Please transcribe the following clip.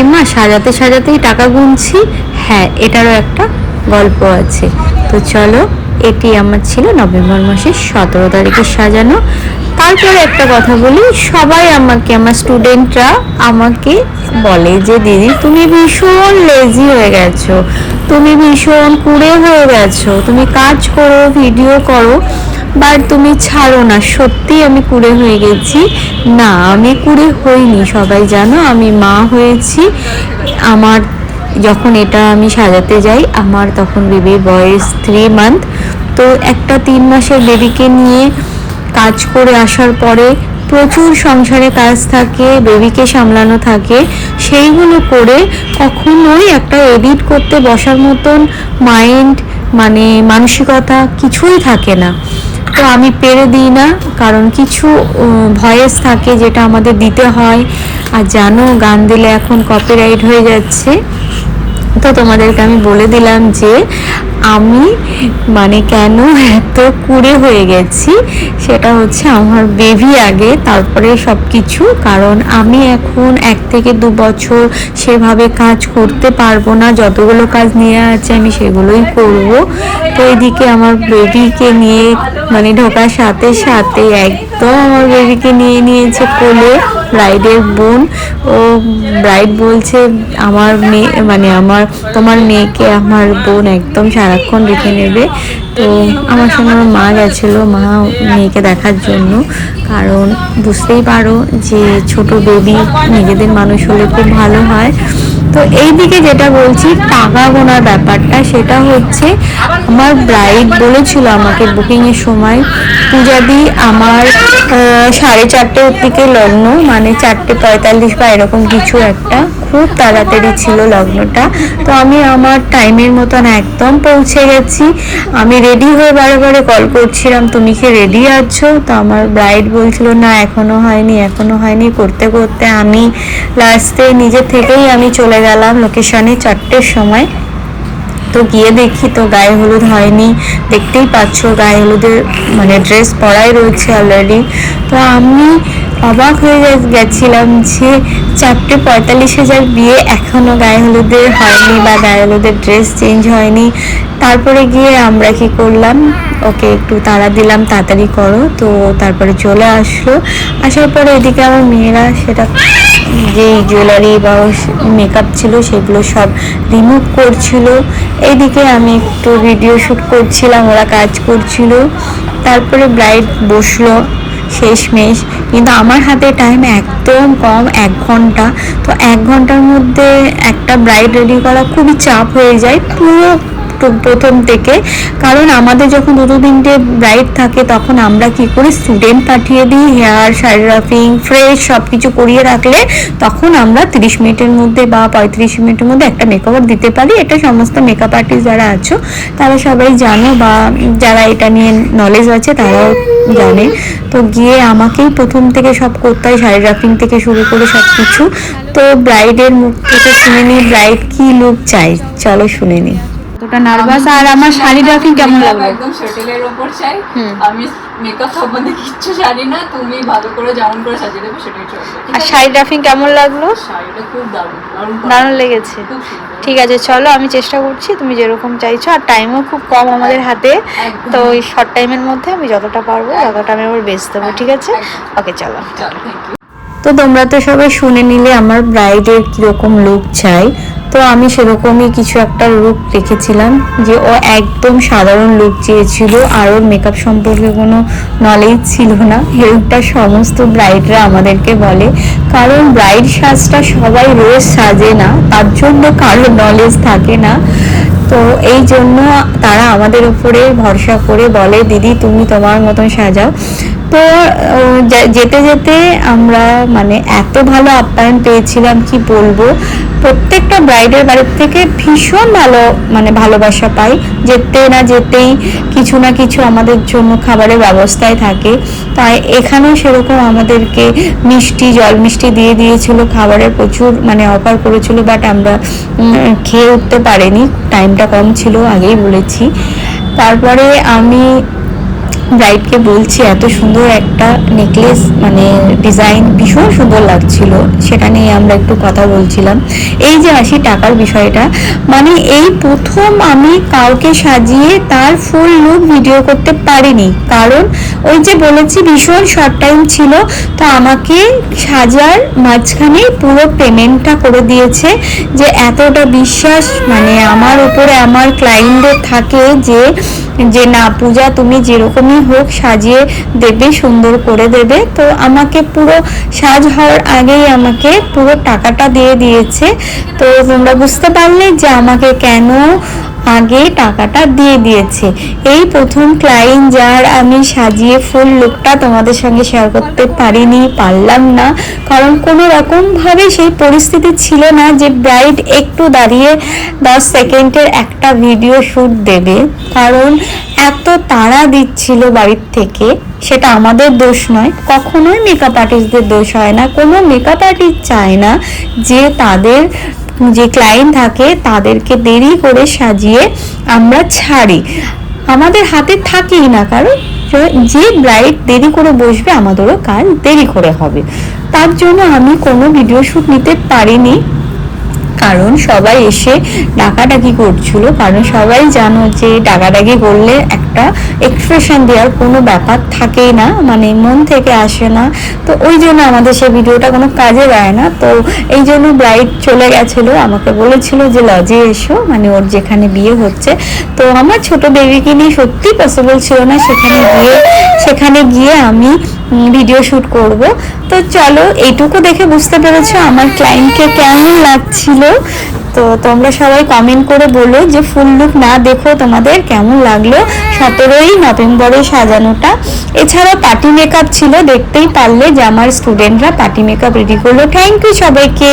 এমা সাজাতে সাজাতেই টাকা গুনছি। হ্যাঁ এটারও একটা গল্প আছে। তো চলো, এটি আমার ছিল নভেম্বর মাসের সতেরো তারিখে সাজানো। তারপরে একটা কথা বলি, সবাই আমাকে, আমার স্টুডেন্টরা আমাকে বলে যে, দিদি, তুমি ভীষণ লেজি হয়ে গেছো। তুমি ভীষণ কুড়ে হয়ে গেছো। তুমি কাজ করো ভিডিও করো। বাট তুমি ছাড়ো না সত্যি আমি কুড়ে হয়ে গেছি। না, আমি কুড়ে হইনি, সবাই জানো, আমি মা হয়েছি। আমার যখন এটা আমি সাজাতে যাই, আমার তখন বেবির বয়স থ্রি মান্থ তো একটা তিন মাসের বেবিকে নিয়ে কাজ করে আসার পরে প্রচুর সংসারে কাজ থাকে বেবিকে সামলানো থাকে। সেইগুলো করে কখনোই একটা এডিট করতে বসার মতন মাইন্ড মানে মানসিকতা কিছুই থাকে না। তো আমি পেরে দিই না, কারণ কিছু ভয়েস থাকে যেটা আমাদের দিতে হয়। আর জানো, গান দিলে এখন কপিরাইট হয়ে যাচ্ছে। তো তোমাদেরকে আমি বলে দিলাম যে আমি মানে কেন এত কুড়ে হয়ে গেছি, সেটা হচ্ছে আমার বেবি আগে, তারপরে সব কিছু কারণ আমি এখন এক থেকে দু বছর সেভাবে কাজ করতে পারব না, যতগুলো কাজ নিয়ে আছে আমি সেগুলোই করব। তো এদিকে আমার বেবিকে নিয়ে মানে ঢোকার সাথে সাথে একদম আমার বেবিকে নিয়ে নিয়েছে কোলে, ব্রাইডের বোন। ও ব্রাইড বলছে, আমার মেয়ে মানে আমার, তোমার মেয়েকে আমার বোন একদম সারাক্ষণ রেখে নেবে। তো আমার সঙ্গে আমার মা গেছিল, মা মেয়েকে দেখার জন্য। কারণ বুঝতেই পারো যে ছোট বেবি নিজেদের মানুষ হলে খুব ভালো হয়। তো এই দিকে যেটা বলছি, টাকা গোনার ব্যাপারটা, সেটা হচ্ছে আমার ব্রাইড বলেছিল আমাকে বুকিংয়ের সময়, পূজাদি, আমার সাড়ে চারটের দিকে লগ্ন মানে চারটে পঁয়তাল্লিশ বা এরকম কিছু একটা। খুব তাড়াতাড়ি ছিল লগ্নটা। তো আমি আমার টাইমের মতন একদম পৌঁছে গেছি। আমি রেডি হয়ে বারে বারে কল করছিলাম, তুমি কি রেডি আছো? তো আমার ব্রাইড বলছিল, না, এখনও হয়নি এখনও হয়নি। করতে করতে আমি লাস্টে নিজে থেকেই আমি চলে গেলাম লোকেশনে চারটের সময়। তো গিয়ে দেখি তো গায়ে হলুদ হয়নি। দেখতেই পাচ্ছ গায়ে হলুদের মানে ড্রেস পরাই রয়েছে অলরেডি তো আমি অবাক হয়ে গেছিলাম যে চারটে পঁয়তাল্লিশ হাজার বিয়ে এখনও গায়ে হলুদের হয়নি বা গায়ে হলুদের ড্রেস চেঞ্জ হয়নি। তারপরে গিয়ে আমরা কি করলাম? ওকে একটু তাড়া দিলাম, তাড়াতাড়ি করো। তো তারপরে চলে আসলো। আসার পরে এদিকে আমার মেয়েরা সেটা যে জুয়েলারি বা মেকআপ ছিল সেগুলো সব রিমুভ করছিল। এইদিকে আমি একটু ভিডিও শ্যুট করছিলাম, ওরা কাজ করছিল। তারপরে ব্রাইড বসল। শেষমেশ। কিন্তু আমার হাতে টাইম একদম কম, এক ঘণ্টা। তো এক ঘণ্টার মধ্যে একটা ব্রাইড রেডি করা খুবই চাপ হয়ে যায়, পুরো প্রথম থেকে। কারণ আমাদের যখন দুটো তিনটে ব্রাইড থাকে, তখন আমরা কি করি? স্টুডেন্ট পাঠিয়ে দিই হেয়ার শাড়ি রাফিং ফ্রেশ সব কিছু করিয়ে রাখলে তখন আমরা তিরিশ মিনিটের মধ্যে বা পঁয়ত্রিশ মিনিটের মধ্যে একটা মেকওভার দিতে পারি। এটা সমস্ত মেকআপ আর্টিস্ট যারা আছো, তারা সবাই জানো বা যারা এটা নিয়ে নলেজ আছে, তারাও জানে। তো গিয়ে আমাকেই প্রথম থেকে সব করতে হয় শাড়ি রাফিং থেকে শুরু করে সব কিছু তো ব্রাইডের মুখ থেকে শুনে নিই ব্রাইড কী লুক চাই চলো শুনে নিই। কতটা নার্ভাস আর আমার শাড়ি ড্রাফিং কেমন লাগল? একদম শর্টেলের ওপর চাই। হুম। আমি মেকআপ সম্বন্ধে কিচ্ছু জানি না তুমি ভালো করে যেমন করে সাজিয়ে দেবে সেটাই চলবে আর শাড়ি ড্রাফিং কেমন লাগল? শাড়িটা খুব দারুণ দারুণ লেগেছে। ঠিক আছে চলো আমি চেষ্টা করছি তুমি যেরকম চাইছো আর টাইমও খুব কম আমাদের হাতে। তো ওই শর্ট টাইমের মধ্যে আমি যতটা পারব ততটা আমি আবার বেস্ট দেবো ঠিক আছে? ওকে চলো। চলো থ্যাংক ইউ তো তোমরা তো সবাই শুনে নিলে আমার ব্রাইডের কীরকম লুক চাই। তো আমি সেরকমই কিছু একটা লুক রেখেছিলাম যে ও একদম সাধারণ লুক চেয়েছিল আর ওর মেকআপ সম্পর্কে কোনো নলেজ ছিল না। এরকমটা সমস্ত ব্রাইডরা আমাদেরকে বলে। কারণ ব্রাইড সাজটা সবাই রোজ সাজে না, তার জন্য কারোর নলেজ থাকে না। তো এই জন্য তারা আমাদের উপরে ভরসা করে বলে, দিদি, তুমি তোমার মতন সাজাও। তো যেতে যেতে আমরা মানে এত ভালো আপ্যায়ন পেয়েছিলাম, কি বলব? প্রত্যেকটা ব্রাইডের বাড়ির থেকে ভীষণ ভালো মানে ভালোবাসা পাই। যেতে না যেতেই কিছু না কিছু আমাদের জন্য খাবারের ব্যবস্থায় থাকে। তাই এখানেও সেরকম আমাদেরকে মিষ্টি, জল মিষ্টি দিয়ে দিয়েছিল, খাবারের প্রচুর মানে অফার করেছিল বাট আমরা খেয়ে উঠতে পারিনি। টাইমটা কম ছিল, আগেই বলেছি। তারপরে আমি ব্রাইডকে বলছি, এত সুন্দর একটা নেকলেস মানে ডিজাইন ভীষণ সুন্দর লাগছিল। সেটা নিয়ে আমরা একটু কথা বলছিলাম। এই যে আসি টাকার বিষয়টা মানে এই প্রথম আমি কাউকে সাজিয়ে তার ফুল লুক ভিডিও করতে পারিনি। কারণ ওই যে বলেছি, ভীষণ শর্ট টাইম ছিল, তো আমাকে সাজার মাঝখানে পুরো পেমেন্টটা করে দিয়েছে যে এতটা বিশ্বাস মানে আমার উপরে আমার ক্লায়েন্টদের থাকে যে যে না, পূজা তুমি যেরকমই হোক সাজিয়ে দেবে, সুন্দর করে দেবে। তো আমাকে পুরো সাজ হওয়ার আগেই আমাকে পুরো টাকাটা দিয়ে দিয়েছে। তো তোমরা বুঝতে পারলে যে আমাকে কেন আগে টাকাটা দিয়ে দিয়েছে। এই প্রথম ক্লায়েন্ট যার আমি সাজিয়ে ফুল লুকটা তোমাদের সঙ্গে শেয়ার করতে পারিনি, পারলাম না। কারণ কোনো রকমভাবে সেই পরিস্থিতি ছিল না যে ব্রাইড একটু দাঁড়িয়ে দশ সেকেন্ডের একটা ভিডিও শ্যুট দেবে। কারণ এত তাড়া দিচ্ছিল বাড়ির থেকে, সেটা আমাদের দোষ নয়। কখনোই মেকআপ আর্টিস্টদের দোষ হয় না। কোনো মেকআপ আর্টিস্ট চায় না যে তাদের যে ক্লায়েন্ট থাকে, তাদেরকে দেরি করে সাজিয়ে আমরা ছাড়ি। আমাদের হাতে থাকেই না, কারণ যে- ব্রাইড দেরি করে বসবে, আমাদেরও কাজ দেরি করে হবে। তার জন্য আমি কোনো ভিডিও শ্যুট নিতে পারিনি, কারণ সবাই এসে ডাকাডাকি করছিল, কারণ সবাই জানো যে ডাকাডাকি করলে একটা এক্সপ্রেশন দেওয়ার কোনো ব্যাপার থাকেই না মানে মন থেকে আসে না। তো ওই জন্য আমাদের সেই ভিডিওটা কোনো কাজে দেয় না। তো এই জন্য ব্রাইড চলে গেছিল, আমাকে বলেছিল যে, লজে এসো। মানে ওর যেখানে বিয়ে হচ্ছে। তো আমার ছোট বেবিকে নিয়ে সত্যি পসিবল ছিল না সেখানে গিয়ে সেখানে গিয়ে আমি ভিডিও শ্যুট করব। তো চলো, এইটুকু দেখে বুঝতে পেরেছ আমার ক্লায়েন্টকে কেমন লাগছিল। তো তোমরা সবাই কমেন্ট করে বলো যে ফুল লুক না দেখো তোমাদের কেমন লাগল? সতেরোই নভেম্বরে সাজানোটা। এছাড়া পার্টি মেকআপ ছিল, দেখতেই পারলে যে আমার স্টুডেন্টরা পার্টি মেকআপ রেডি করল। থ্যাংক ইউ সবাইকে।